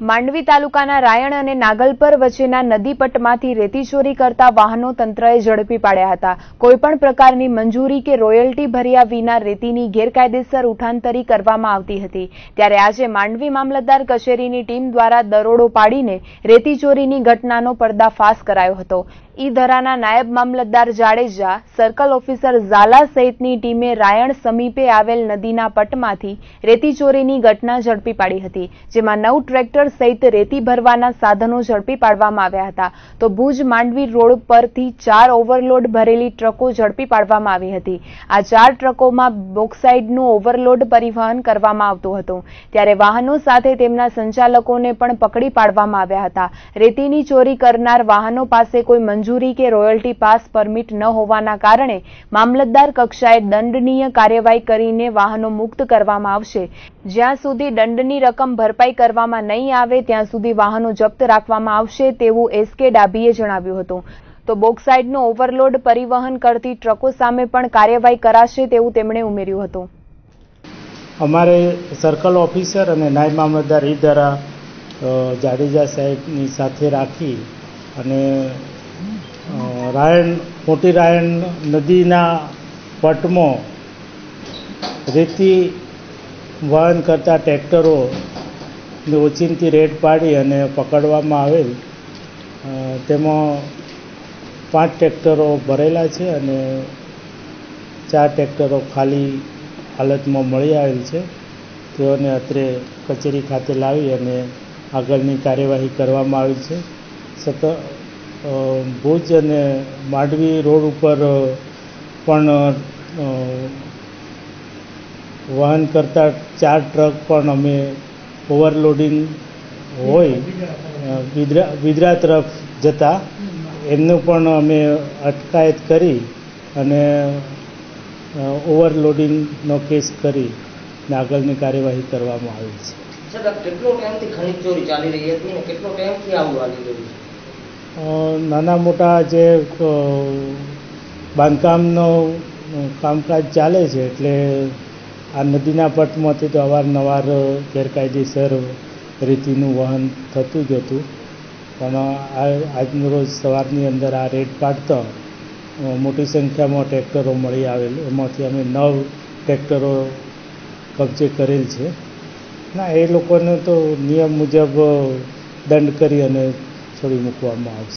માંડવી તાલુકાના રાયણ અને નાગલપર વચ્ચેના નદીપટમાંથી રેતી ચોરી કરતા વાહનો તંત્રએ ઝડપી પાડ્યા હતા. કોઈપણ પ્રકારની મંજૂરી કે રોયલ્ટી ભર્યા વિના રેતીની ગેરકાયદેસર ઉઠાંતરી કરવામાં આવતી હતી. ત્યારે આજે માંડવી મામલતદાર કચેરીની ટીમ દ્વારા દરોડો પાડીને રેતી ચોરીની ઘટનાનો પર્દાફાશ કરાયો હતો. ઈ ધરાના નાયબ મામલતદાર જાડેજા, સર્કલ ઓફિસર ઝાલા સહિતની ટીમે રાયણ સમીપે આવેલ નદીના પટમાંથી રેતી ચોરીની ઘટના ઝડપી પાડી હતી, જેમાં નવ ટ્રેક્ટર સહિત રેતી ભરવાના સાધનો ઝડપી પાડવામાં આવ્યા હતા. તો ભુજ માંડવી રોડ પરથી ચાર ઓવરલોડ ભરેલી ટ્રકો ઝડપી પાડવામાં આવી હતી. આ ચાર ટ્રકોમાં બોક્સાઇડનું ઓવરલોડ પરિવહન કરવામાં આવતું હતું. ત્યારે વાહનો સાથે તેમના સંચાલકોને પણ પકડી પાડવામાં આવ્યા હતા. રેતીની ચોરી કરનાર વાહનો પાસે કોઈ કે રોયલ્ટી પાસ પરમિટ ન હોવાના કારણે મામલતદાર કક્ષાએ દંડનીય કાર્યવાહી કરીને વાહનો મુક્ત કરવામાં આવશે. જ્યાં સુધી દંડની રકમ ભરપાઈ કરવામાં નહીં આવે, ત્યાં સુધી વાહનો જપ્ત રાખવામાં આવશે તેવું એસકે ડાભીએ જણાવ્યું હતું. તો બોક્સાઇડનો ઓવરલોડ પરિવહન કરતી ટ્રકો સામે પણ કાર્યવાહી કરાશે તેવું તેમણે ઉમેર્યું હતું. અમારે સર્કલ ઓફિસર અને નાયબ મામલતદાર દ્વારા જાડેજા સાહેબની સાથે રાખી અને રાયણ, મોટી રાયણ નદીના પટમાં રેતી વહન કરતા ટ્રેક્ટરો ને ઓચિંતી રેડ પાડી અને પકડવામાં આવેલ. તેમાં પાંચ ટ્રેક્ટરો ભરેલા છે અને ચાર ટ્રેક્ટરો ખાલી હાલતમાં મળી આવેલ છે. તેઓને અત્રે કચેરી ખાતે લાવી અને આગળની કાર્યવાહી કરવામાં આવી છે. સતત ભુજ અને માંડવી રોડ ઉપર પણ વહન કરતા ચાર ટ્રક પણ અમે ઓવરલોડિંગ હોય અ, વિદ્રા વિદ્રા તરફ જતા એમનું પણ અમે અટકાયત કરી અને ઓવરલોડિંગનો કેસ કરી ને આગળની કાર્યવાહી કરવામાં આવી છે. કેટલો ટાઈમથી ખનીજ ચોરી ચાલી રહી હતી કેટલો ટાઈમથી આવું ચાલી રહ્યું છે? નાના મોટા જે બાંધકામનો કામકાજ ચાલે છે, એટલે આ નદીના પટમાંથી તો અવારનવાર ગેરકાયદેસર રેતીનું વહન થતું જ હતું. પણ આજનો રોજ સવારની અંદર આ રેડ પાડતા મોટી સંખ્યામાં ટ્રેક્ટરો મળી આવેલ, એમાંથી અમે નવ ટ્રેક્ટરો કબજે કરેલ છે. ના, એ લોકોને તો નિયમ મુજબ દંડ કરી અને Kalimukwa Mars.